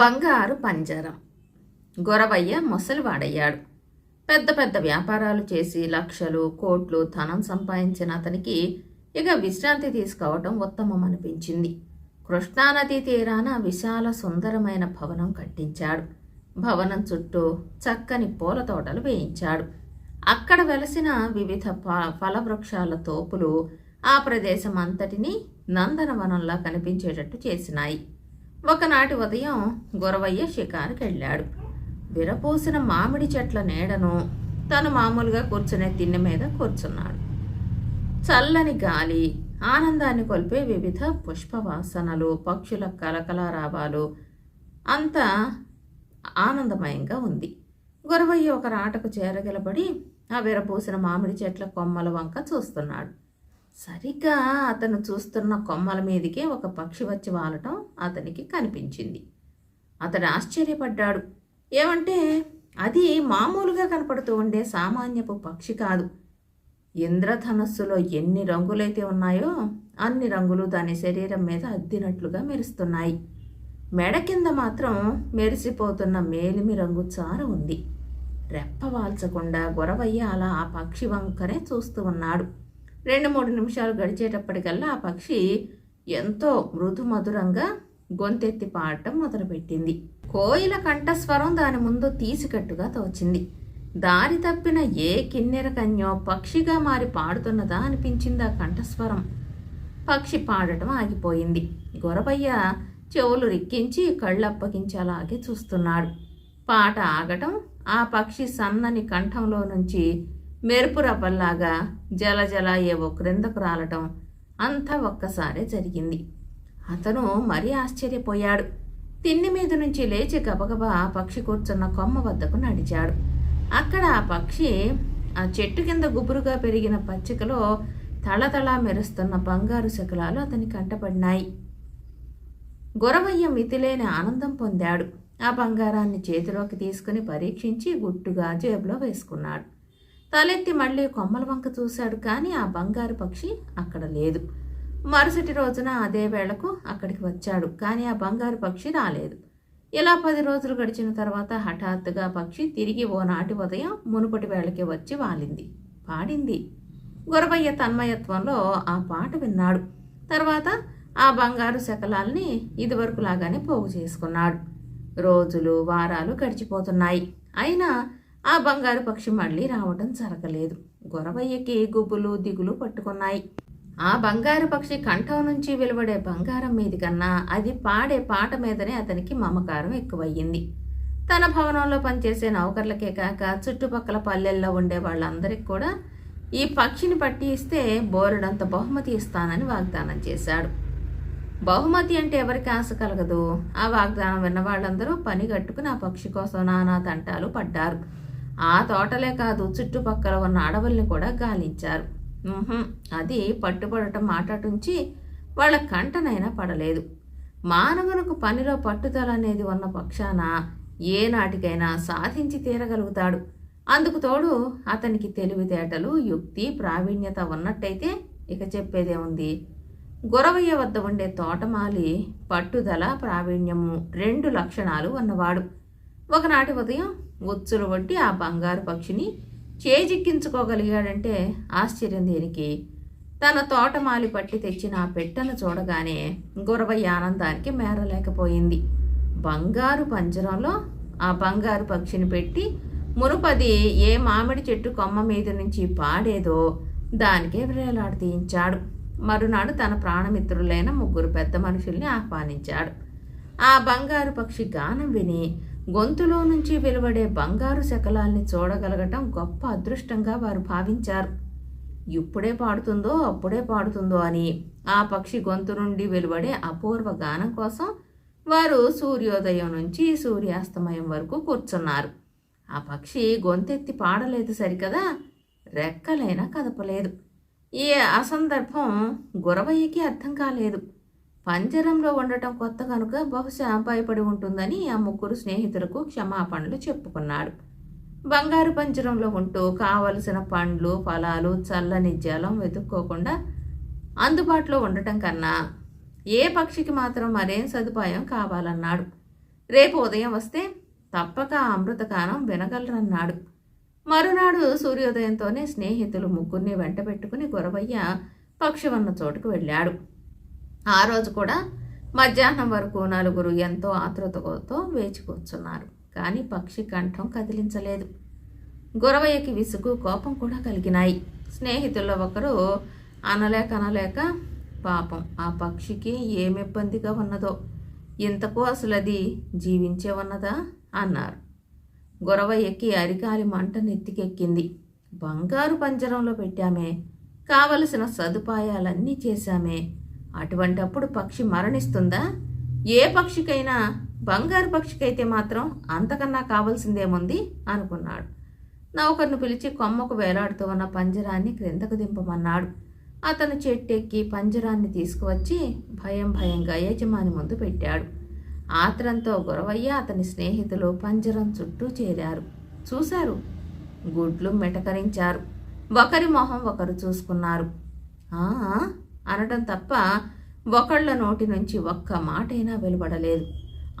బంగారు పంజరం. గొరవయ్య ముసలివాడయ్యాడు. పెద్ద పెద్ద వ్యాపారాలు చేసి లక్షలు కోట్లు ధనం సంపాదించిన అతనికి ఇక విశ్రాంతి తీసుకోవటం ఉత్తమం అనిపించింది కృష్ణానది తీరాన విశాల సుందరమైన భవనం కట్టించాడు. భవనం చుట్టూ చక్కని పూల తోటలు వేయించాడు. అక్కడ వెలసిన వివిధ ఫలవృక్షాల తోపులు ఆ ప్రదేశం అంతటినీ నందనవనంలా కనిపించేటట్టు చేసినాయి. ఒకనాటి ఉదయం గురవయ్య షికారుకి వెళ్ళాడు. విరపూసిన మామిడి చెట్ల నీడను తను మామూలుగా కూర్చునే తిన్నె మీద కూర్చున్నాడు. చల్లని గాలి ఆనందాన్ని కొల్పే వివిధ పుష్పవాసనలు పక్షుల కలకలారావాలు అంతా ఆనందమయంగా ఉంది. గురవయ్య ఒక రాటకు చేరగలబడి ఆ విరపూసిన మామిడి చెట్ల కొమ్మల వంక చూస్తున్నాడు. సరిగ్గా అతను చూస్తున్న కొమ్మల మీదికే ఒక పక్షి వచ్చి వాలటం అతనికి కనిపించింది. అతడు ఆశ్చర్యపడ్డాడు. ఏమంటే అది మామూలుగా కనపడుతూ ఉండే సామాన్యపు పక్షి కాదు. ఇంద్రధనస్సులో ఎన్ని రంగులైతే ఉన్నాయో అన్ని రంగులు దాని శరీరం మీద అద్దినట్లుగా మెరుస్తున్నాయి. మెడ కింద మాత్రం మెరిసిపోతున్న మేలిమి రంగు చార ఉంది. రెప్ప వాల్చకుండా గొరవయ్య అలా ఆ పక్షి వంకనే చూస్తూ ఉన్నాడు. రెండు మూడు నిమిషాలు గడిచేటప్పటికల్లా ఆ పక్షి ఎంతో మృదు మధురంగా గొంతెత్తి పాడటం మొదలుపెట్టింది. కోయిల కంఠస్వరం దాని ముందు తీసికట్టుగా తోచింది. దారి తప్పిన ఏ కిన్నెర కన్యో పక్షిగా మారి పాడుతున్నదా అనిపించింది ఆ కంఠస్వరం. పక్షి పాడటం ఆగిపోయింది. గొరబయ్య చెవులు రిక్కించి కళ్ళప్పగించి అలాగే చూస్తున్నాడు. పాట ఆగటం ఆ పక్షి సన్నని కంఠంలో నుంచి మెరుపు రవ్వల్లాగా జలజల ఏవో క్రిందకు రాలటం అంతా ఒక్కసారే జరిగింది. అతను మరీ ఆశ్చర్యపోయాడు. తిండి మీద నుంచి లేచి గబగబా పక్షి కూర్చున్న కొమ్మ వద్దకు నడిచాడు. అక్కడ ఆ పక్షి ఆ చెట్టు కింద గుబురుగా పెరిగిన పచ్చికలో తళతళ మెరుస్తున్న బంగారు శకలాలు అతని కంటపడినాయి. గొరవయ్య మితిలేని ఆనందం పొందాడు. ఆ బంగారాన్ని చేతిలోకి తీసుకుని పరీక్షించి గుట్టుగా జేబులో వేసుకున్నాడు. తలెత్తి మళ్ళీ కొమ్మల వంక చూశాడు కానీ ఆ బంగారు పక్షి అక్కడ లేదు. మరుసటి రోజున అదే వేళకు అక్కడికి వచ్చాడు కానీ ఆ బంగారు పక్షి రాలేదు. ఇలా పది రోజులు గడిచిన తర్వాత హఠాత్తుగా పక్షి తిరిగి ఓనాటి ఉదయం మునుపటి వేళకి వచ్చి వాలింది పాడింది. గురవయ్య తన్మయత్వంలో ఆ పాట విన్నాడు. తర్వాత ఆ బంగారు శకలాల్ని ఇదివరకులాగానే పోగు చేసుకున్నాడు. రోజులు వారాలు గడిచిపోతున్నాయి. అయినా ఆ బంగారు పక్షి మళ్ళీ రావటం జరగలేదు. గొరవయ్యకి గుబులు దిగులు పట్టుకున్నాయి. ఆ బంగారు పక్షి కంఠం నుంచి వెలువడే బంగారం మీది కన్నా అది పాడే పాట మీదనే అతనికి మమకారం ఎక్కువయ్యింది. తన భవనంలో పనిచేసే నౌకర్లకే కాక చుట్టుపక్కల పల్లెల్లో ఉండే వాళ్ళందరికీ కూడా ఈ పక్షిని పట్టి ఇస్తే బోరెడంత బహుమతి ఇస్తానని వాగ్దానం చేశాడు. బహుమతి అంటే ఎవరికి ఆశ కలగదు. ఆ వాగ్దానం విన్న వాళ్ళందరూ పని కట్టుకుని ఆ పక్షి కోసం నానా తంటాలు పడ్డారు. ఆ తోటలే కాదు చుట్టుపక్కల ఉన్న అడవుల్ని కూడా గాలించారు. అది పట్టుబడటం మాటటుంచి వాళ్ళ కంటనైనా పడలేదు. మానవులకు పనిలో పట్టుదల అనేది ఉన్న పక్షాన ఏనాటికైనా సాధించి తీరగలుగుతాడు. అందుకు తోడు అతనికి తెలివితేటలు యుక్తి ప్రావీణ్యత ఉన్నట్టయితే ఇక చెప్పేదేముంది గురవయ్య వద్ద ఉండే తోటమాలి పట్టుదల ప్రావీణ్యము రెండు లక్షణాలు ఉన్నవాడు. ఒకనాటి ఉదయం గుచ్చులు వడ్డి ఆ బంగారు పక్షిని చేజిక్కించుకోగలిగాడంటే ఆశ్చర్యం దేనికి? తన తోటమాలి పట్టి తెచ్చిన ఆ పెట్టెను చూడగానే గురవయ్య ఆనందానికి మేరలేకపోయింది. బంగారు పంజరంలో ఆ బంగారు పక్షిని పెట్టి మునుపది ఏ మామిడి చెట్టు కొమ్మ మీద నుంచి పాడేదో దానికే వ్రేలాడు తీయించాడు. మరునాడు తన ప్రాణమిత్రులైన ముగ్గురు పెద్ద మనుషుల్ని ఆహ్వానించాడు. ఆ బంగారు పక్షి గానం విని గొంతులో నుంచి వెలువడే బంగారు శకలాల్ని చూడగలగటం గొప్ప అదృష్టంగా వారు భావించారు. ఇప్పుడే పాడుతుందో అప్పుడే పాడుతుందో అని ఆ పక్షి గొంతు నుండి వెలువడే అపూర్వ గానం కోసం వారు సూర్యోదయం నుంచి సూర్యాస్తమయం వరకు కూర్చున్నారు. ఆ పక్షి గొంతెత్తి పాడలేదు సరికదా? రెక్కలైనా కదపలేదు. ఈ అసందర్భం గురవయ్యకి అర్థం కాలేదు. పంజరంలో ఉండటం కొత్త కనుక బహుశా భయపడి ఉంటుందని ఆ ముగ్గురు స్నేహితులకు క్షమాపణలు చెప్పుకున్నాడు. బంగారు పంజరంలో ఉంటూ కావలసిన పండ్లు ఫలాలు చల్లని జలం వెతుక్కోకుండా అందుబాటులో ఉండటం కన్నా ఏ పక్షికి మాత్రం మరేం సదుపాయం కావాలన్నాడు. రేపు ఉదయం వస్తే తప్పక ఆ వినగలరన్నాడు. మరునాడు సూర్యోదయంతోనే స్నేహితులు ముగ్గురిని వెంట పెట్టుకుని గురవయ్య పక్షి ఉన్న చోటుకు వెళ్ళాడు. ఆ రోజు కూడా మధ్యాహ్నం వరకు నలుగురు ఎంతో ఆతృతతో వేచి కూర్చున్నారు. కానీ పక్షి కంఠం కదిలించలేదు. గురవయ్యకి విసుగు కోపం కూడా కలిగినాయి. స్నేహితుల్లో ఒకరు అనలేక అనలేక పాపం ఆ పక్షికి ఏమి ఇబ్బందిగా ఉన్నదో? ఇంతకు అసలు అది జీవించే ఉన్నదా? అన్నారు. గురవయ్యకి అరికాలి మంట నెత్తికెక్కింది. బంగారు పంజరంలో పెట్టామే. కావలసిన సదుపాయాలన్నీ చేశామే. అటువంటప్పుడు పక్షి మరణిస్తుందా? ఏ పక్షికైనా బంగారు పక్షికైతే మాత్రం అంతకన్నా కావాల్సిందేముంది? అనుకున్నాడు. నౌకర్ను పిలిచి కొమ్మకు వేలాడుతూ ఉన్న పంజరాన్ని క్రిందకు దింపమన్నాడు. అతను చెట్టెక్కి పంజరాన్ని తీసుకువచ్చి భయం భయంగా యజమాని ముందు పెట్టాడు. ఆత్రంతో గురవయ్య అతని స్నేహితులు పంజరం చుట్టూ చేరారు. చూశారు? గుడ్లు మెటకరించారు. ఒకరి మొహం ఒకరు చూసుకున్నారు. అనడం తప్ప ఒకళ్ళ నోటి నుంచి ఒక్క మాటైనా వెలువడలేదు.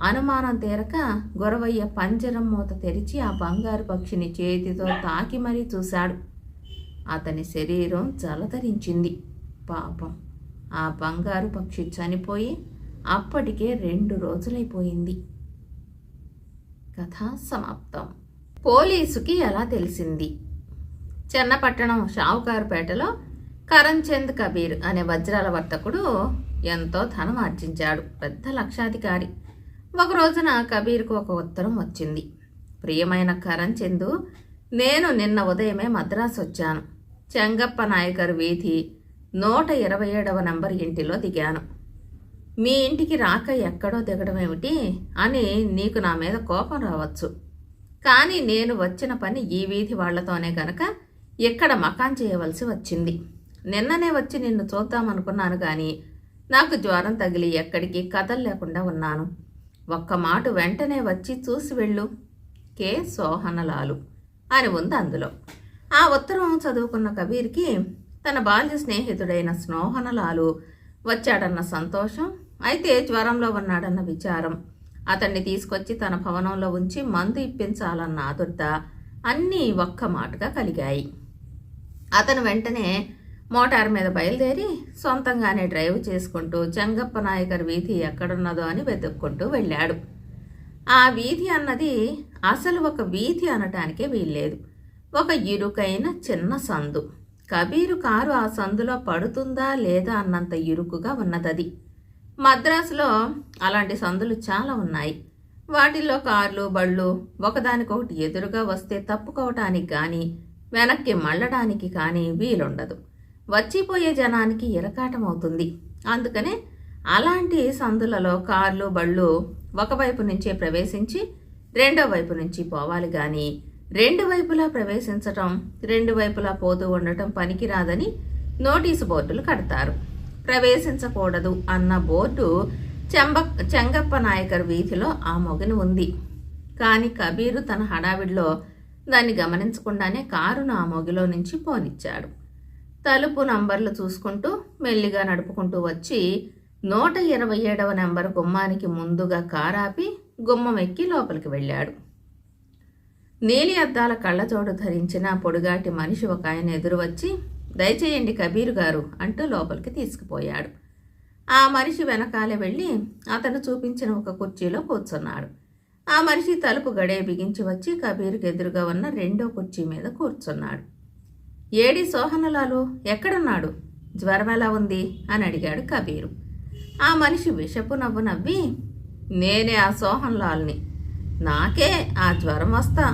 అనుమానం తీరక గొరవయ్య పంజరం మూత తెరిచి ఆ బంగారు పక్షిని చేతితో తాకి మరీ చూశాడు. అతని శరీరం జలధరించింది పాపం. ఆ బంగారు పక్షి చనిపోయి అప్పటికే రెండు రోజులైపోయింది. కథ సమాప్తం. పోలీసుకి ఎలా తెలిసింది? చెన్నపట్టణం షావుకారుపేటలో కరణ్చంద్ కబీర్ అనే వజ్రాల వర్తకుడు ఎంతో ధనం ఆర్జించాడు. పెద్ద లక్షాధికారి. ఒక రోజున కబీర్కు ఒక ఉత్తరం వచ్చింది. ప్రియమైన కరణ్చందు నేను నిన్న ఉదయమే మద్రాసు వచ్చాను. చెంగప్ప నాయకర్ వీధి నూట ఇరవై ఏడవ నంబర్ ఇంటిలో దిగాను. మీ ఇంటికి రాక ఎక్కడో దిగడం ఏమిటి అని నీకు నా మీద కోపం రావచ్చు. కానీ నేను వచ్చిన పని ఈ వీధి వాళ్ళతోనే గనక ఇక్కడ మకాన్ చేయవలసి వచ్చింది. నిన్ననే వచ్చి నిన్ను చూద్దామనుకున్నాను కానీ నాకు జ్వరం తగిలి ఎక్కడికి కథలు లేకుండా ఉన్నాను. ఒక్క మాట వెంటనే వచ్చి చూసి వెళ్ళు. కే. సోహనలాలు. అని ఉంది అందులో. ఆ ఉత్తరం చదువుకున్న కబీర్కి తన బాల్య స్నేహితుడైన స్నోహనలాలు వచ్చాడన్న సంతోషం అయితే జ్వరంలో ఉన్నాడన్న విచారం. అతన్ని తీసుకొచ్చి తన భవనంలో ఉంచి మందు ఇప్పించాలన్న ఆదుర్ద అన్నీ ఒక్క మాటగా కలిగాయి. అతను వెంటనే మోటార్ మీద బయలుదేరి సొంతంగానే డ్రైవ్ చేసుకుంటూ చెంగప్ప నాయకర్ వీధి ఎక్కడున్నదో అని వెతుక్కుంటూ వెళ్ళాడు. ఆ వీధి అన్నది అసలు ఒక వీధి అనటానికే వీల్లేదు. ఒక ఇరుకైన చిన్న సందు. కబీరు కారు ఆ సందులో పడుతుందా లేదా అన్నంత ఇరుకుగా ఉన్నదది. మద్రాసులో అలాంటి సందులు చాలా ఉన్నాయి. వాటిల్లో కార్లు బళ్ళు ఒకదానికొకటి ఎదురుగా వస్తే తప్పుకోవటానికి కానీ వెనక్కి మళ్ళడానికి కానీ వీలుండదు. వచ్చిపోయే జనానికి ఇరకాటం అవుతుంది అందుకనే అలాంటి సందులలో కార్లు బళ్ళు ఒకవైపు నుంచే ప్రవేశించి రెండో వైపు నుంచి పోవాలి కానీ రెండు వైపులా ప్రవేశించటం రెండు వైపులా పోతూ ఉండటం పనికిరాదని నోటీసు బోర్డులు కడతారు. ప్రవేశించకూడదు అన్న బోర్డు చెంబ చెంగప్ప నాయకర్ వీధిలో ఆ మొగని ఉంది. కానీ కబీరు తన హడావిడిలో దాన్ని గమనించకుండానే కారును ఆ మొగిలో నుంచి పోనిచ్చాడు. తలుపు నంబర్లు చూసుకుంటూ మెల్లిగా నడుపుకుంటూ వచ్చి నూట ఇరవై ఏడవ నెంబర్ గుమ్మానికి ముందుగా కారాపి గుమ్మం ఎక్కి లోపలికి వెళ్ళాడు. నీలి అద్దాల కళ్ళజోడు ధరించిన పొడుగాటి మనిషి ఒక ఆయన ఎదురు వచ్చి దయచేయండి కబీర్ గారు అంటూ లోపలికి తీసుకుపోయాడు. ఆ మనిషి వెనకాలే వెళ్ళి అతను చూపించిన ఒక కుర్చీలో కూర్చున్నాడు. ఆ మనిషి తలుపు గడే బిగించి వచ్చి కబీర్కి ఎదురుగా ఉన్న రెండో కుర్చీ మీద కూర్చున్నాడు. ఏడి సోహనలాలు ఎక్కడున్నాడు? జ్వరం ఎలా ఉంది? అని అడిగాడు కబీరు. ఆ మనిషి విషపు నవ్వు నవ్వి నేనే ఆ సోహన్లాల్ని. నాకే ఆ జ్వరం వస్తా.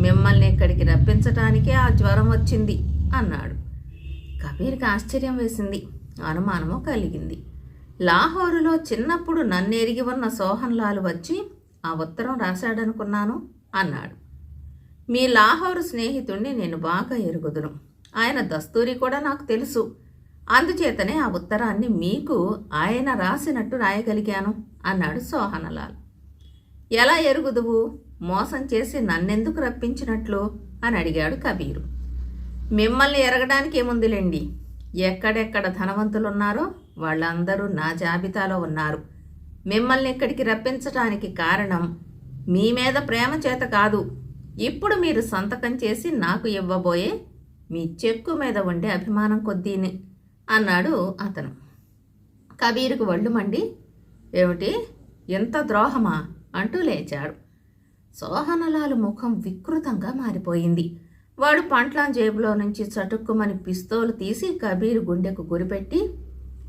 మిమ్మల్ని ఇక్కడికి రప్పించటానికే ఆ జ్వరం వచ్చింది అన్నాడు. కబీర్కి ఆశ్చర్యం వేసింది అనుమానము కలిగింది. లాహోరులో చిన్నప్పుడు నన్నెరిగి ఉన్న సోహన్లాల్ వచ్చి ఆ ఉత్తరం రాశాడనుకున్నాను అన్నాడు. మీ లాహోరు స్నేహితుణ్ణి నేను బాగా ఎరుగుదును. ఆయన దస్తూరి కూడా నాకు తెలుసు. అందుచేతనే ఆ ఉత్తరాన్ని మీకు ఆయన రాసినట్టు రాయగలిగాను అన్నాడు సోహనలాల్. ఎలా ఎరుగుదువు? మోసం చేసి నన్నెందుకు రప్పించినట్లు? అని అడిగాడు కబీరు. మిమ్మల్ని ఎరగడానికి ఏముందిలేండి? ఎక్కడెక్కడ ధనవంతులున్నారో వాళ్ళందరూ నా జాబితాలో ఉన్నారు. మిమ్మల్ని ఇక్కడికి రప్పించటానికి కారణం మీ మీద ప్రేమ చేత కాదు. ఇప్పుడు మీరు సంతకం చేసి నాకు ఇవ్వబోయే మీ చెక్కు మీద ఉండే అభిమానం కొద్దీని అన్నాడు అతను. కబీరుకు వళ్ళు మండి ఏమిటి? ఎంత ద్రోహమా? అంటూ లేచాడు. సోహనలాలు ముఖం వికృతంగా మారిపోయింది. వాడు పంట్లాం జేబులో నుంచి చటుక్కుమని పిస్తోలు తీసి కబీర్ గుండెకు గురిపెట్టి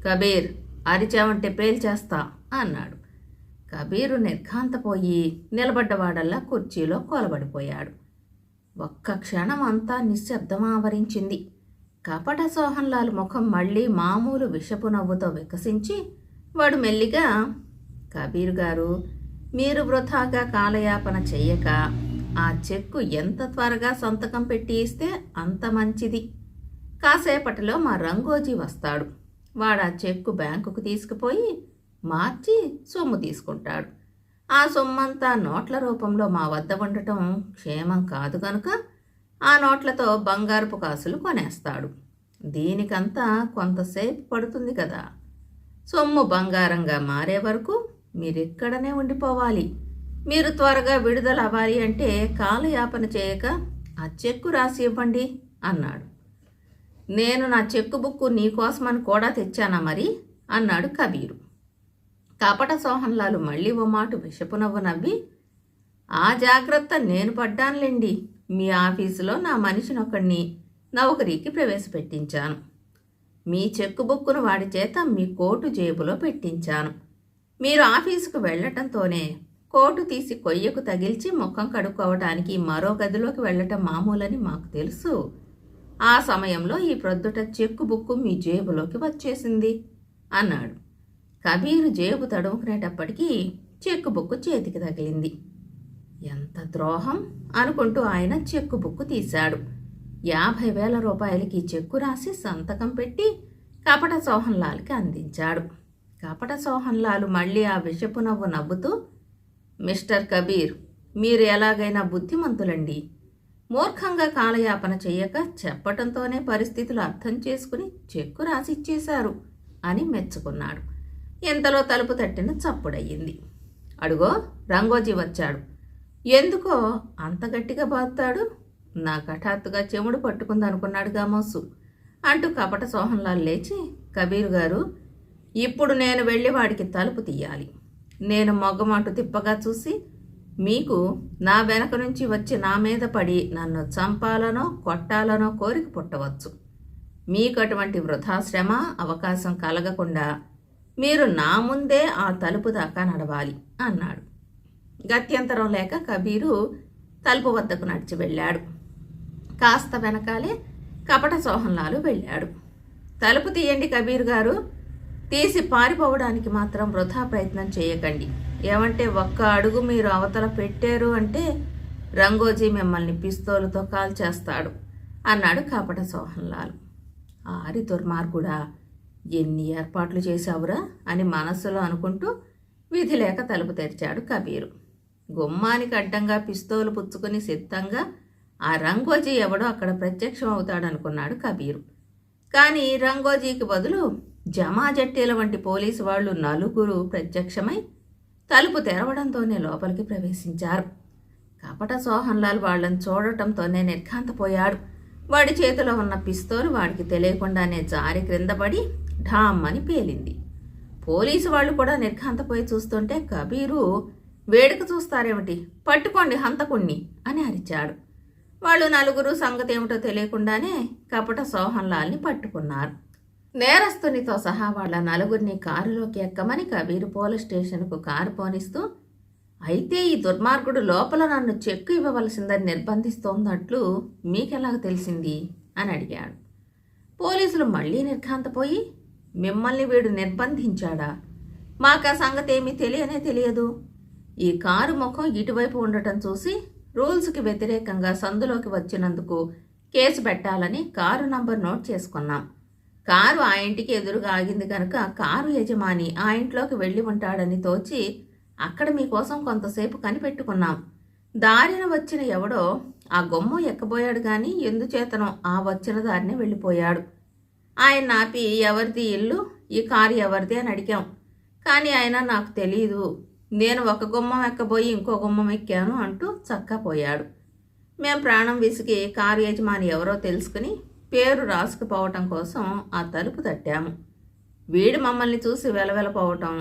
కబీర్ అరిచావంటే పేల్చేస్తా అన్నాడు. కబీరు నిర్ఘాంతపోయి నిలబడ్డవాడల్లా కుర్చీలో కోలబడిపోయాడు. ఒక్క క్షణం అంతా నిశ్శబ్దం ఆవరించింది కపట సోహన్లాల్ ముఖం మళ్ళీ మామూలు విషపు నవ్వుతో వికసించి వాడు మెల్లిగా కబీర్ గారు మీరు వృథాగా కాలయాపన చెయ్యక ఆ చెక్కు ఎంత త్వరగా సంతకం పెట్టి ఇస్తే అంత మంచిది. కాసేపటిలో మా రంగోజీ వస్తాడు. వాడు ఆ చెక్కు బ్యాంకుకు తీసుకుపోయి మార్చి సొమ్ము తీసుకుంటాడు. ఆ సొమ్మంతా నోట్ల రూపంలో మా వద్ద ఉండటం క్షేమం కాదు కనుక ఆ నోట్లతో బంగారపు కాసులు కొనేస్తాడు. దీనికంతా కొంతసేపు పడుతుంది కదా. సొమ్ము బంగారంగా మారే వరకు మీరెక్కడనే ఉండిపోవాలి. మీరు త్వరగా విడుదల అవ్వాలి అంటే కాలయాపన చేయక ఆ చెక్కు రాసి ఇవ్వండి అన్నాడు. నేను నా చెక్కు బుక్కు నీకోసమని కూడా తెచ్చానా మరి? అన్నాడు కబీరు. కపట సోహన్లాలు మళ్ళీ ఓ మాట విషపు నవ్వు నవ్వి ఆ జాగ్రత్త నేను పడ్డానులేండి. మీ ఆఫీసులో నా మనిషినొకడిని నౌకరీకి ప్రవేశపెట్టించాను. మీ చెక్కు బుక్కును వాడి చేత మీ కోటు జేబులో పెట్టించాను. మీరు ఆఫీసుకు వెళ్ళటంతోనే కోటు తీసి కొయ్యకు తగిల్చి ముఖం కడుక్కోవటానికి మరో గదిలోకి వెళ్ళటం మామూలని మాకు తెలుసు. ఆ సమయంలో ఈ ప్రొద్దుట చెక్కు బుక్కు మీ జేబులోకి వచ్చేసింది అన్నాడు. కబీరు జేబు తడుముకునేటప్పటికీ చెక్కు బుక్కు చేతికి తగిలింది. ఎంత ద్రోహం అనుకుంటూ ఆయన చెక్కు బుక్కు తీశాడు. యాభై వేల రూపాయలకి చెక్కు రాసి సంతకం పెట్టి కపట సోహన్లాల్కి అందించాడు. కపట సోహన్లాలు మళ్ళీ ఆ విషపు నవ్వు నవ్వుతూ మిస్టర్ కబీర్ మీరు ఎలాగైనా బుద్ధిమంతులండి. మూర్ఖంగా కాలయాపన చెయ్యక చెప్పటంతోనే పరిస్థితులు అర్థం చేసుకుని చెక్కు రాసిచ్చేశారు అని మెచ్చుకున్నాడు. ఇంతలో తలుపు తట్టిన చప్పుడయ్యింది. అడుగో రంగోజీ వచ్చాడు. ఎందుకో అంత గట్టిగా బాత్తాడు నాకు హఠాత్తుగా చెముడు పట్టుకుందనుకున్నాడు గామోసు అంటూ కపట సోహన్లాల్ లేచి కబీర్ గారు ఇప్పుడు నేను వెళ్ళి వాడికి తలుపు తీయాలి. నేను మొగ్గమాటు తిప్పగా చూసి మీకు నా వెనక నుంచి వచ్చి నా మీద పడి నన్ను చంపాలనో కొట్టాలనో కోరిక పుట్టవచ్చు. మీకు అటువంటి వృధాశ్రమ అవకాశం కలగకుండా మీరు నా ముందే ఆ తలుపు దాకా నడవాలి అన్నాడు. గత్యంతరం లేక కబీరు తలుపు వద్దకు నడిచి వెళ్ళాడు. కాస్త వెనకాలే కపట సోహన్లాలు వెళ్ళాడు. తలుపు తీయండి కబీర్ గారు. తీసి పారిపోవడానికి మాత్రం వృధా ప్రయత్నం చేయకండి. ఏమంటే ఒక్క అడుగు మీరు అవతల పెట్టారు అంటే రంగోజీ మిమ్మల్ని పిస్తోలుతో కాల్చేస్తాడు అన్నాడు కపట సోహన్లాల్. ఆరి దుర్మార్గుడా ఎన్ని ఏర్పాట్లు చేశావురా అని మనస్సులో అనుకుంటూ విధి లేక తలుపు తెరిచాడు కబీరు. గుమ్మానికి అడ్డంగా పిస్తోలు పుచ్చుకొని సిద్ధంగా ఆ రంగోజీ ఎవడో అక్కడ ప్రత్యక్షం అవుతాడనుకున్నాడు కబీరు. కానీ రంగోజీకి బదులు జమాజట్టీల వంటి పోలీసు వాళ్ళు నలుగురు ప్రత్యక్షమై తలుపు తెరవడంతోనే లోపలికి ప్రవేశించారు. కపట సోహన్లాల్ వాళ్ళని చూడటంతోనే నిర్ఘాంతపోయాడు. వాడి చేతిలో ఉన్న పిస్తోలు వాడికి తెలియకుండానే జారి క్రిందపడి ఢామ్ అని పేలింది. పోలీసు వాళ్ళు కూడా నిర్ఘాంతపోయి చూస్తుంటే కబీరు వేడుక చూస్తారేమిటి? పట్టుకోండి హంతకుణ్ణి అని అరిచాడు. వాళ్ళు నలుగురు సంగతి ఏమిటో తెలియకుండానే కపట సోహన్లాల్ని పట్టుకున్నారు. నేరస్తునితో సహా వాళ్ళ నలుగురిని కారులోకి ఎక్కమని కబీరు పోలీస్ స్టేషన్కు కారు పోనిస్తూ అయితే ఈ దుర్మార్గుడు లోపల నన్ను చెక్కు ఇవ్వవలసిందని నిర్బంధిస్తోందట్లు మీకెలాగ తెలిసింది? అని అడిగాడు. పోలీసులు మళ్ళీ నిర్ఘాంతపోయి మిమ్మల్ని వీడు నిర్బంధించాడా? మాకు ఆ సంగతి ఏమీ తెలియనే తెలియదు. ఈ కారు ముఖం ఇటువైపు ఉండటం చూసి రూల్స్కి వ్యతిరేకంగా సందులోకి వచ్చినందుకు కేసు పెట్టాలని కారు నంబర్ నోట్ చేసుకున్నాం. కారు ఆ ఇంటికి ఎదురుగా ఆగింది కనుక కారు యజమాని ఆ ఇంట్లోకి వెళ్ళి ఉంటాడని తోచి అక్కడ మీకోసం కొంతసేపు కనిపెట్టుకున్నాం. దారిన వచ్చిన ఎవడో ఆ గొమ్మ ఎక్కబోయాడు కానీ ఎందుచేతనో ఆ వచ్చిన దారినే వెళ్ళిపోయాడు. ఆయన నాపి ఎవరిది ఇల్లు? ఈ కారు ఎవరిది? అని అడిగాం. కానీ ఆయన నాకు తెలియదు నేను ఒక గుమ్మం ఎక్కబోయి ఇంకో గుమ్మం ఎక్కాను అంటూ చక్కపోయాడు మేం ప్రాణం విసిగి కారు యజమాని ఎవరో తెలుసుకుని పేరు రాసుకుపోవటం కోసం ఆ తలుపు తట్టాము. వీడు మమ్మల్ని చూసి వెలవెలపోవటం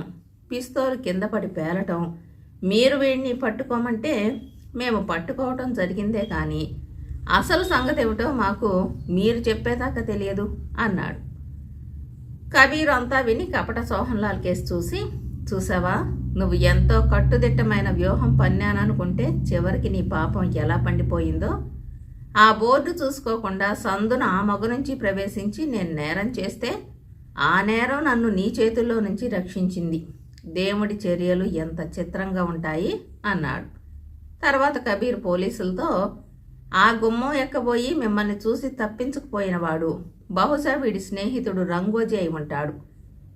పిస్తోలు కింద పడి పేలటం మీరు వీడిని పట్టుకోమంటే మేము పట్టుకోవటం జరిగిందే కానీ అసలు సంగతి ఏమిటో మాకు మీరు చెప్పేదాకా తెలియదు అన్నాడు. కబీర్ అంతా విని కపట సోహన్లాల్ కేసు చూసి చూసావా నువ్వు ఎంతో కట్టుదిట్టమైన వ్యూహం పన్నాననుకుంటే చివరికి నీ పాపం ఎలా పండిపోయిందో? ఆ బోర్డు చూసుకోకుండా సందున ఆ మగ నుంచి ప్రవేశించి నేను నేరం చేస్తే ఆ నేరం నన్ను నీ చేతుల్లో నుంచి రక్షించింది. దేవుడి చర్యలు ఎంత చిత్రంగా ఉంటాయి అన్నాడు. తర్వాత కబీర్ పోలీసులతో ఆ గుమ్మం ఎక్కబోయి మిమ్మల్ని చూసి తప్పించుకుపోయినవాడు బహుశా వీడి స్నేహితుడు రంగోజీ అయి ఉంటాడు.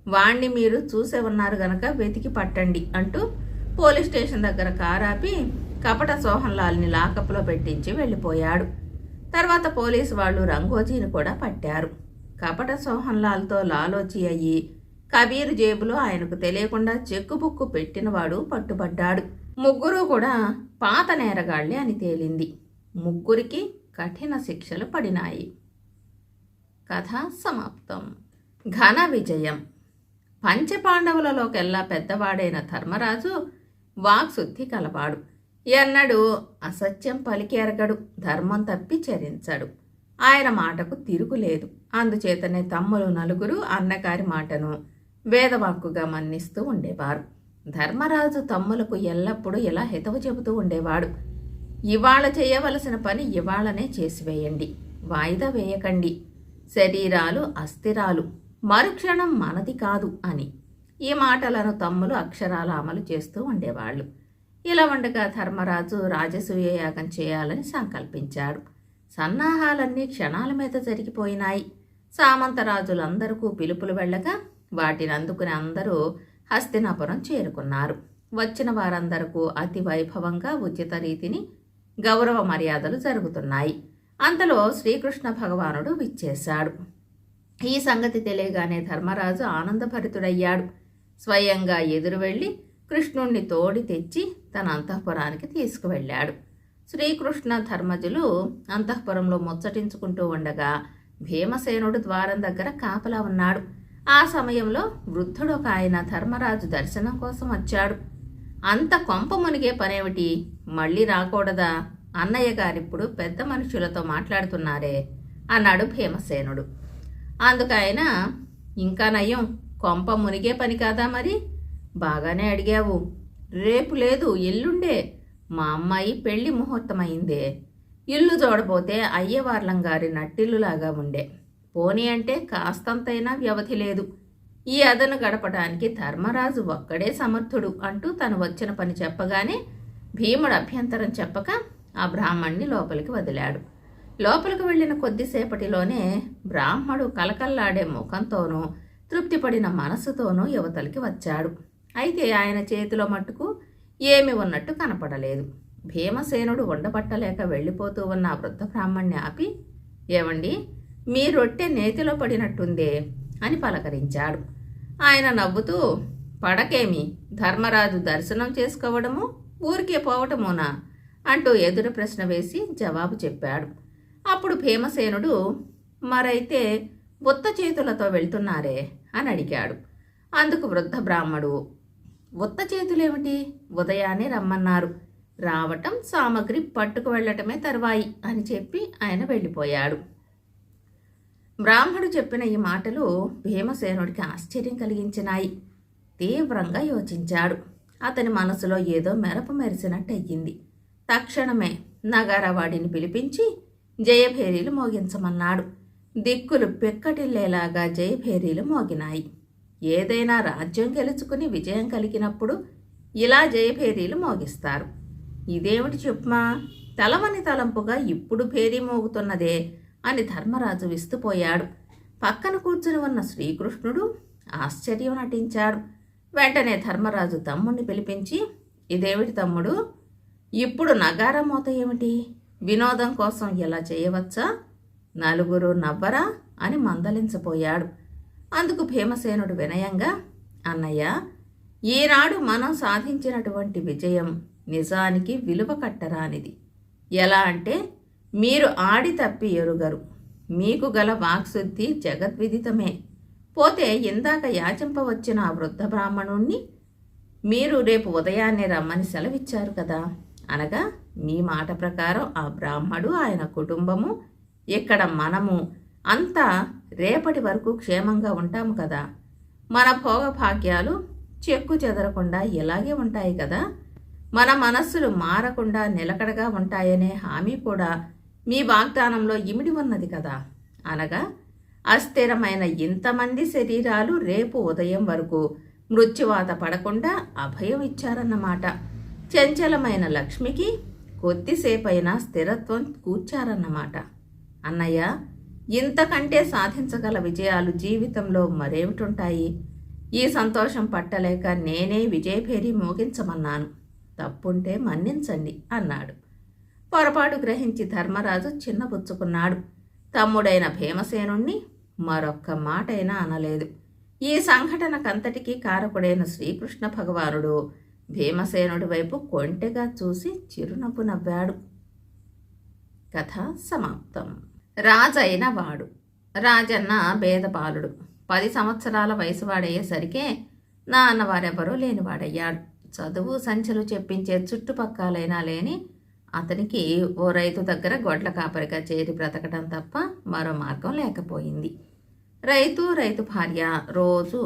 వాణ్ణి మీరు చూసే ఉన్నారు గనక వెతికి పట్టండి అంటూ పోలీస్ స్టేషన్ దగ్గర కారాపి కపట సోహన్లాల్ని లాకప్లో పెట్టించి వెళ్ళిపోయాడు. తర్వాత పోలీసు వాళ్ళు రంగోజీని కూడా పట్టారు. కపట సోహన్లాల్తో లాలోచి అయ్యి కబీర్ జేబులో ఆయనకు తెలియకుండా చెక్కు బుక్కు పెట్టినవాడు పట్టుబడ్డాడు. ముగ్గురు కూడా పాత నేరగాళ్ళే అని తేలింది. ముగ్గురికి కఠిన శిక్షలు పడినాయి. కథ సమాప్తం. ఘన విజయం. పంచపాండవులలోకెల్లా పెద్దవాడైన ధర్మరాజు వాక్శుద్ధి కలవాడు. ఎన్నడూ అసత్యం పలికెరగడు ధర్మం తప్పి చరించడు. ఆయన మాటకు తిరుగులేదు. అందుచేతనే తమ్ములు నలుగురు అన్నగారి మాటను వేదవాక్కుగా మన్నిస్తూ ఉండేవారు. ధర్మరాజు తమ్ములకు ఎల్లప్పుడూ ఇలా హితవు చెబుతూ ఉండేవాడు. ఇవాళ చేయవలసిన పని ఇవాళనే చేసివేయండి వాయిదా వేయకండి. శరీరాలు అస్థిరాలు. మరుక్షణం మనది కాదు అని. ఈ మాటలను తమ్ములు అక్షరాల అమలు చేస్తూ ఉండేవాళ్ళు. ఇలా ఉండగా ధర్మరాజు రాజసూయ యాగం చేయాలని సంకల్పించాడు. సన్నాహాలన్నీ క్షణాల మీద జరిగిపోయినాయి. సామంతరాజులందరికీ పిలుపులు వెళ్ళగా వాటిని అందుకుని అందరూ హస్తినాపురం చేరుకున్నారు. వచ్చిన వారందరకు అతి వైభవంగా ఉచిత రీతిని గౌరవ మర్యాదలు జరుగుతున్నాయి. అంతలో శ్రీకృష్ణ భగవానుడు విచ్చేశాడు. ఈ సంగతి తెలియగానే ధర్మరాజు ఆనందభరితుడయ్యాడు. స్వయంగా ఎదురు వెళ్ళి కృష్ణుణ్ణి తోడి తెచ్చి తన అంతఃపురానికి తీసుకువెళ్ళాడు. శ్రీకృష్ణ ధర్మజులు అంతఃపురంలో ముచ్చటించుకుంటూ ఉండగా భీమసేనుడు ద్వారం దగ్గర కాపలా ఉన్నాడు. ఆ సమయంలో వృద్ధుడు ఒక ఆయన ధర్మరాజు దర్శనం కోసం వచ్చాడు. అంత కొంప మునిగే పనేమిటి? మళ్ళీ రాకూడదా? అన్నయ్య గారిప్పుడు పెద్ద మనుషులతో మాట్లాడుతున్నారే అన్నాడు భీమసేనుడు. అందుకైన ఇంకా నయం కొంప మునిగే పని కాదా మరి? బాగానే అడిగావు. రేపు లేదు ఎల్లుండే. మా అమ్మాయి పెళ్ళి ముహూర్తమైందే. ఇల్లు చూడబోతే అయ్యవార్లం గారి నట్టిల్లులాగా ఉండే. పోనీ అంటే కాస్తంతైనా వ్యవధి లేదు. ఈ అదను గడపడానికి ధర్మరాజు ఒక్కడే సమర్థుడు అంటూ తను వచ్చిన పని చెప్పగానే భీముడు అభ్యంతరం చెప్పక ఆ బ్రాహ్మణ్ణి లోపలికి వదిలాడు. లోపలికి వెళ్ళిన కొద్దిసేపటిలోనే బ్రాహ్మడు కలకల్లాడే ముఖంతోనూ తృప్తిపడిన మనసుతోనూ యువతలకి వచ్చాడు. అయితే ఆయన చేతిలో మట్టుకు ఏమి ఉన్నట్టు కనపడలేదు. భీమసేనుడు ఉండబట్టలేక వెళ్ళిపోతూ ఉన్న ఆ వృద్ధ బ్రాహ్మణ్ణి ఆపి ఏమండి మీ రొట్టె నేతిలో పడినట్టుందే అని పలకరించాడు. ఆయన నవ్వుతూ పడకేమి? ధర్మరాజు దర్శనం చేసుకోవడము? ఊరికే పోవటమునా? అంటూ ఎదురు ప్రశ్న వేసి జవాబు చెప్పాడు. అప్పుడు భీమసేనుడు మరైతే ఉత్త చేతులతో వెళ్తున్నారే? అని అడిగాడు. అందుకు వృద్ధ బ్రాహ్మడు ఉత్త చేతులేమిటి? ఉదయాన్నే రమ్మన్నారు. రావటం సామగ్రి పట్టుకు వెళ్ళటమే తర్వాయి అని చెప్పి ఆయన వెళ్ళిపోయాడు. బ్రాహ్మడు చెప్పిన ఈ మాటలు భీమసేనుడికి ఆశ్చర్యం కలిగించినాయి. తీవ్రంగా యోచించాడు. అతని మనసులో ఏదో మెరపు మెరిసినట్టయింది. తక్షణమే నగారవాడిని పిలిపించి జయభేరీలు మోగించమన్నాడు. దిక్కులు పెక్కటిల్లేలాగా జయభేరీలు మోగినాయి. ఏదైనా రాజ్యం గెలుచుకుని విజయం కలిగినప్పుడు ఇలా జయభేరీలు మోగిస్తారు. ఇదేమిటి చెప్పుమా తలమని తలంపుగా ఇప్పుడు భేరీ మోగుతున్నదే. అని ధర్మరాజు విస్తుపోయాడు. పక్కన కూర్చుని ఉన్న శ్రీకృష్ణుడు ఆశ్చర్యం నటించాడు. వెంటనే ధర్మరాజు తమ్ముణ్ణి పిలిపించి ఇదేమిటి తమ్ముడు? ఇప్పుడు నగారా మూత ఏమిటి? వినోదం కోసం ఇలా చేయవచ్చా? నలుగురు నవ్వరా? అని మందలించపోయాడు అందుకు భీమసేనుడు వినయంగా అన్నయ్య ఈనాడు మనం సాధించినటువంటి విజయం నిజానికి విలువ కట్టరానిది. ఎలా అంటే మీరు ఆడి తప్పి ఎరుగరు. మీకు గల వాక్శుద్ధి జగద్విదితమే. పోతే ఇందాక యాచింపవచ్చిన ఆ వృద్ధ బ్రాహ్మణుణ్ణి మీరు రేపు ఉదయాన్నే రమ్మని సెలవిచ్చారు కదా. అనగా మీ మాట ప్రకారం ఆ బ్రాహ్మడు ఆయన కుటుంబము ఇక్కడ మనము అంతా రేపటి వరకు క్షేమంగా ఉంటాము కదా. మన భోగభాగ్యాలు చెక్కు చెదరకుండా ఇలాగే ఉంటాయి కదా. మన మనస్సులు మారకుండా నిలకడగా ఉంటాయనే హామీ కూడా మీ వాగ్దానంలో ఇమిడి ఉన్నది కదా. అనగా అస్థిరమైన ఇంతమంది శరీరాలు రేపు ఉదయం వరకు మృత్యువాత పడకుండా అభయం ఇచ్చారన్నమాట. చంచలమైన లక్ష్మికి కొద్దిసేపైనా స్థిరత్వం కూర్చారన్నమాట. అన్నయ్య ఇంతకంటే సాధించగల విజయాలు జీవితంలో మరేమిటుంటాయి? ఈ సంతోషం పట్టలేక నేనే విజయభేరి మోగించమన్నాను. తప్పుంటే మన్నించండి అన్నాడు. పొరపాటు గ్రహించి ధర్మరాజు చిన్నపుచ్చుకున్నాడు తమ్ముడైన భీమసేనుణ్ణి మరొక్క మాటైనా అనలేదు. ఈ సంఘటనకంతటికీ కారకుడైన శ్రీకృష్ణ భగవానుడు భీమసేనుడి వైపు కొంటెగా చూసి చిరునవ్వు నవ్వాడు. కథ సమాప్తం. రాజైన వాడు. రాజన్న భేదపాలుడు పది సంవత్సరాల వయసు వాడయ్యేసరికే నాన్నవారెవరూ లేనివాడయ్యాడు. చదువు సంచలు చెప్పించే చుట్టుపక్కలైనా లేని అతనికి ఓ రైతు దగ్గర గొడ్ల కాపరిగా చేరి బ్రతకడం తప్ప మరో మార్గం లేకపోయింది. రైతు రైతు భార్య రోజు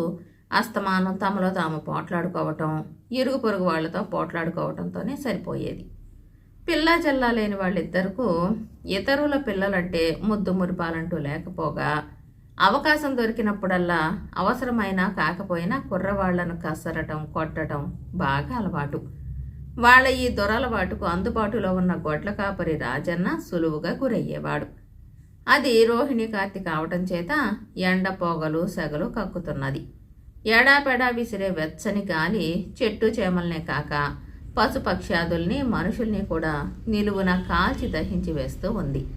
అస్తమానం తమలో తాము పోట్లాడుకోవటం ఇరుగు పొరుగు వాళ్ళతో పోట్లాడుకోవటంతోనే సరిపోయేది. పిల్ల జల్లా లేని వాళ్ళిద్దరకు ఇతరుల పిల్లలంటే ముద్దు మురిపాలంటూ లేకపోగా అవకాశం దొరికినప్పుడల్లా అవసరమైనా కాకపోయినా కుర్రవాళ్ళను కసరటం కొట్టడం బాగా అలవాటు. వాళ్ళ ఈ దొరలవాటుకు అందుబాటులో ఉన్న గొడ్ల కాపరి రాజన్న సులువుగా గురయ్యేవాడు. అది రోహిణి కార్తీక అవటం చేత ఎండ పొగలు సెగలు కక్కుతున్నది. ఎడాపెడా విసిరే వెచ్చని గాలి చెట్టు చేమల్నే కాక పశుపక్ష్యాదుల్ని మనుషుల్ని కూడా నిలువున కాల్చి దహించి వేస్తూ ఉంది.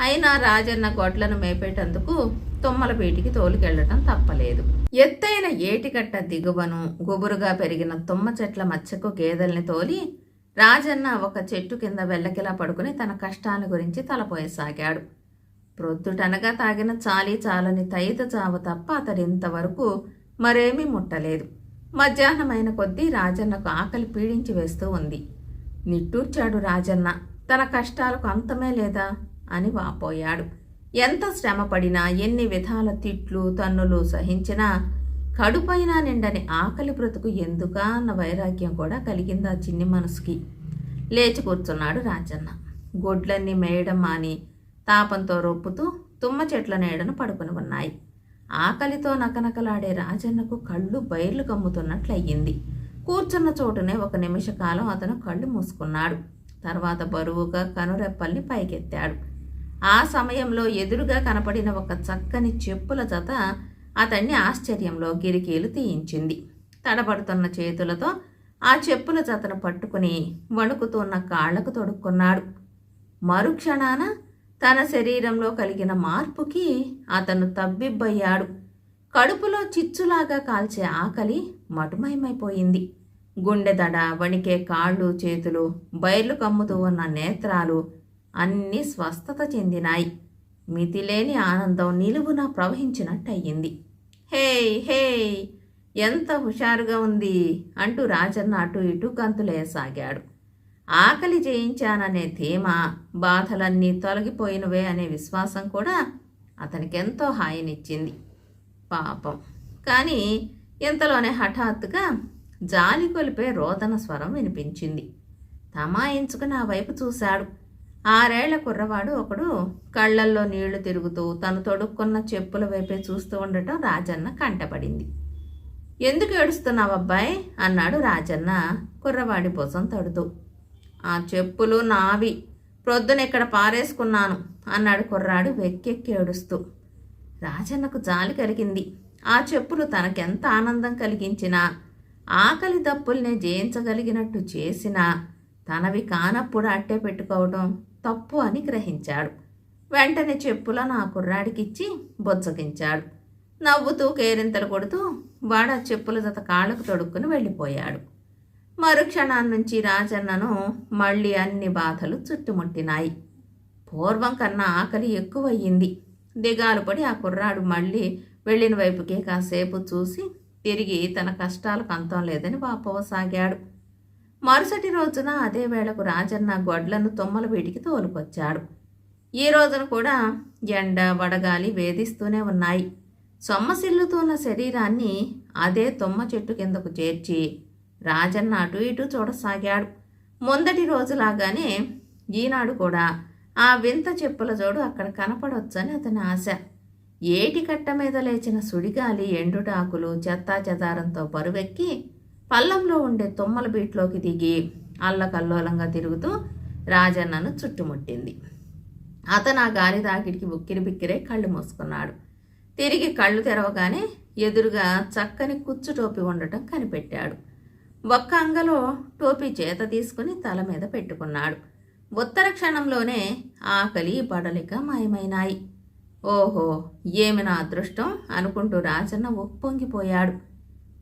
అయినా రాజన్న గొడ్లను మేపేటందుకు తుమ్మలపేటికి తోలుకెళ్ళటం తప్పలేదు. ఎత్తైన ఏటికట్ట దిగువను గుబురుగా పెరిగిన తుమ్మ చెట్ల మధ్యకు గేదెల్ని తోలి రాజన్న ఒక చెట్టు కింద వెల్లకిలా పడుకుని తన కష్టాల గురించి తలపోయసాగాడు. ప్రొద్దుటనగా తాగిన చాలీ చాలని తైత చావు తప్ప అతడు ఇంతవరకు మరేమీ ముట్టలేదు. మధ్యాహ్నమైన కొద్దీ రాజన్నకు ఆకలి పీడించి వేస్తూ ఉంది. నిట్టూర్చాడు రాజన్న. తన కష్టాలకు అంతమే లేదా? అని వాపోయాడు. ఎంత శ్రమపడినా ఎన్ని విధాల తిట్లు తన్నులు సహించినా కడుపైన నిండని ఆకలి బ్రతుకు ఎందుకా అన్న వైరాగ్యం కూడా కలిగింది ఆ చిన్ని మనసుకి. లేచి కూర్చున్నాడు రాజన్న. గొడ్లన్నీ మేయడం మాని తాపంతో రొప్పుతూ తుమ్మ చెట్ల నీడను పడుకుని ఉన్నాయి. ఆకలితో నకనకలాడే రాజన్నకు కళ్ళు బైర్లు కమ్ముతున్నట్లయింది. కూర్చున్న చోటునే ఒక నిమిష కాలం అతను కళ్ళు మూసుకున్నాడు. తర్వాత బరువుగా కనురెప్పల్ని పైకెత్తాడు. ఆ సమయంలో ఎదురుగా కనపడిన ఒక చక్కని చెప్పుల జత అతన్ని ఆశ్చర్యంలో గిరికీలు తీయించింది. తడబడుతున్న చేతులతో ఆ చెప్పుల జతను పట్టుకుని వణుకుతున్న కాళ్ళకు తొడుక్కున్నాడు. మరుక్షణాన తన శరీరంలో కలిగిన మార్పుకి అతను తబ్బిబ్బయ్యాడు. కడుపులో చిచ్చులాగా కాల్చే ఆకలి మటుమయమైపోయింది. గుండెదడ వణికే కాళ్ళు చేతులు బయర్లు కమ్ముతూ ఉన్న నేత్రాలు అన్నీ స్వస్థత చెందినాయి. మితిలేని ఆనందం నిలువున ప్రవహించినట్టయింది. హే హే ఎంత హుషారుగా ఉంది అంటూ రాజన్న అటు ఇటు గంతులేసాగాడు ఆకలి జయించాననే ధీమ బాధలన్నీ తొలగిపోయినవే అనే విశ్వాసం కూడా అతనికెంతో హాయినిచ్చింది. పాపం. కానీ ఇంతలోనే హఠాత్తుగా జాలి కొలిపే రోదన స్వరం వినిపించింది. తమాయించుకుని ఆ వైపు చూశాడు. ఆరేళ్ళ కుర్రవాడు ఒకడు కళ్ళల్లో నీళ్ళు తిరుగుతూ తను తొడుక్కున్న చెప్పుల వైపే చూస్తూ ఉండటం రాజన్న కంటపడింది. ఎందుకు ఏడుస్తున్నావబ్బాయి? అన్నాడు రాజన్న. కుర్రవాడి భుజం తడుతూ. ఆ చెప్పులు నావి. ప్రొద్దున ఇక్కడ పారేసుకున్నాను అన్నాడు కుర్రాడు వెక్కెక్కి ఏడుస్తూ. రాజన్నకు జాలి కలిగింది. ఆ చెప్పులు తనకెంత ఆనందం కలిగించినా ఆకలి దప్పుల్నే జయించగలిగినట్టు చేసినా తనవి కానప్పుడు అట్టే పెట్టుకోవడం తప్పు అని గ్రహించాడు. వెంటనే చెప్పులను ఆ కుర్రాడికిచ్చి బొచ్చగించాడు నవ్వుతూ కేరింతలు కొడుతూ వాడ చెప్పుల జత కాళ్ళకు తొడుక్కుని వెళ్ళిపోయాడు. మరుక్షణాన్నించి రాజన్నను మళ్ళీ అన్ని బాధలు చుట్టుముట్టినాయి. పూర్వం కన్నా ఆకలి ఎక్కువయ్యింది. దిగాలు పడి ఆ కుర్రాడు మళ్ళీ వెళ్ళిన వైపుకే కాసేపు చూసి తిరిగి తన కష్టాలకు అంతం లేదని వాపోవసాగాడు. మరుసటి రోజున అదే వేళకు రాజన్న గొడ్లను తుమ్మల వీటికి తోలుకొచ్చాడు. ఈ రోజున కూడా ఎండ వడగాలి వేధిస్తూనే ఉన్నాయి. సొమ్మసిల్లుతున్న శరీరాన్ని అదే తుమ్మ చెట్టు కిందకు చేర్చి రాజన్న అటు ఇటు చూడసాగాడు. ముందటి రోజులాగానే ఈనాడు కూడా ఆ వింత చెప్పుల జోడు అక్కడ కనపడొచ్చని అతని ఆశ. ఏటి కట్ట మీద లేచిన సుడిగాలి ఎండుటాకులు చెత్తా చెదారంతో బరువెక్కి పల్లంలో ఉండే తుమ్మల బీట్లోకి దిగి అల్లకల్లోలంగా తిరుగుతూ రాజన్నను చుట్టుముట్టింది. అతను ఆ గాలి దాకిడికి ఉక్కిరి బిక్కిరే కళ్ళు మూసుకున్నాడు. తిరిగి కళ్ళు తెరవగానే ఎదురుగా చక్కని కుచ్చు టోపీ ఉండటం కనిపెట్టాడు. ఒక్క అంగలో టోపీ చేత తీసుకుని తల మీద పెట్టుకున్నాడు. ఉత్తర క్షణంలోనే ఆకలి పడలిక మాయమైనాయి. ఓహో ఏమి నా అదృష్టం అనుకుంటూ రాజన్న ఉప్పొంగిపోయాడు.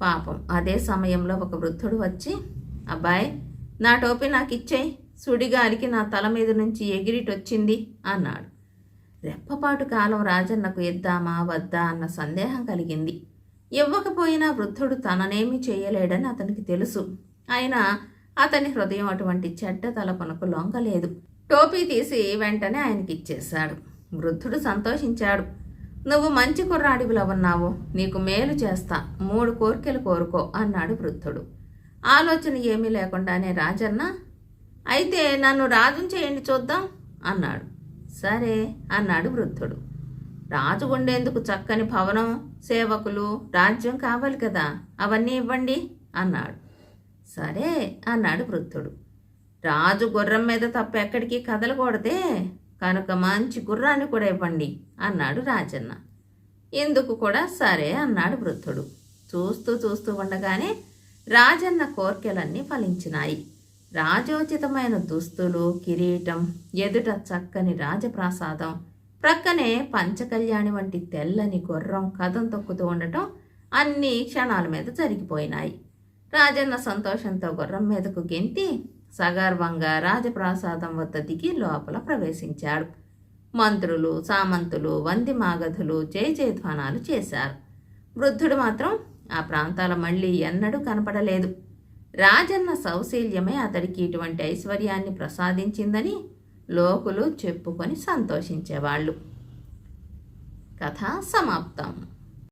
పాపం. అదే సమయంలో ఒక వృద్ధుడు వచ్చి అబ్బాయి నా టోపీ నాకు ఇచ్చేయి సుడిగాలికి నా తల మీద నుంచి ఎగిరిటొచ్చింది అన్నాడు. రెప్పపాటు కాలం రాజన్నకు ఇద్దామా వద్దా అన్న సందేహం కలిగింది. ఇవ్వకపోయినా వృద్ధుడు తననేమీ చేయలేడని అతనికి తెలుసు. అయినా అతని హృదయం అటువంటి చెడ్డ తలపనకు లొంగలేదు. టోపీ తీసి వెంటనే ఆయనకి ఇచ్చేశాడు వృద్ధుడు సంతోషించాడు. నువ్వు మంచి కుర్రాడివిలవన్నావు నీకు మేలు చేస్తా మూడు కోరికలు కోరుకో అన్నాడు వృద్ధుడు. ఆలోచన ఏమీ లేకుండానే రాజన్న అయితే నన్ను రాజుని చేయండి చూద్దాం అన్నాడు. సరే అన్నాడు వృద్ధుడు. రాజు ఉండేందుకు చక్కని భవనం సేవకులు రాజ్యం కావాలి కదా అవన్నీ ఇవ్వండి అన్నాడు. సరే అన్నాడు వృద్ధుడు. రాజు గుర్రం మీద తప్ప ఎక్కడికి కదలకూడదే కనుక మంచి గుర్రాన్ని కూడా ఇవ్వండి అన్నాడు రాజన్న. ఇందుకు కూడా? సరే అన్నాడు వృద్ధుడు. చూస్తూ చూస్తూ ఉండగానే రాజన్న కోర్కెలన్నీ ఫలించినాయి. రాజోచితమైన దుస్తులు కిరీటం ఎదుట చక్కని రాజప్రాసాదం ప్రక్కనే పంచకళ్యాణి వంటి తెల్లని గుర్రం కథం తొక్కుతూ ఉండటం అన్ని క్షణాల మీద జరిగిపోయినాయి. రాజన్న సంతోషంతో గుర్రం మీదకు గెంతి సగర్వంగా రాజప్రాసాదం వద్ద దిగి లోపల ప్రవేశించాడు. మంత్రులు సామంతులు వంది మాగధులు జయ జయధ్వానాలు చేశారు. వృద్ధుడు మాత్రం ఆ ప్రాంతాల మళ్ళీ ఎన్నడూ కనపడలేదు. రాజన్న సౌశీల్యమే అతడికి ఇటువంటి ఐశ్వర్యాన్ని ప్రసాదించిందని లోకులు చెప్పుకొని సంతోషించేవాళ్ళు. కథ సమాప్తం.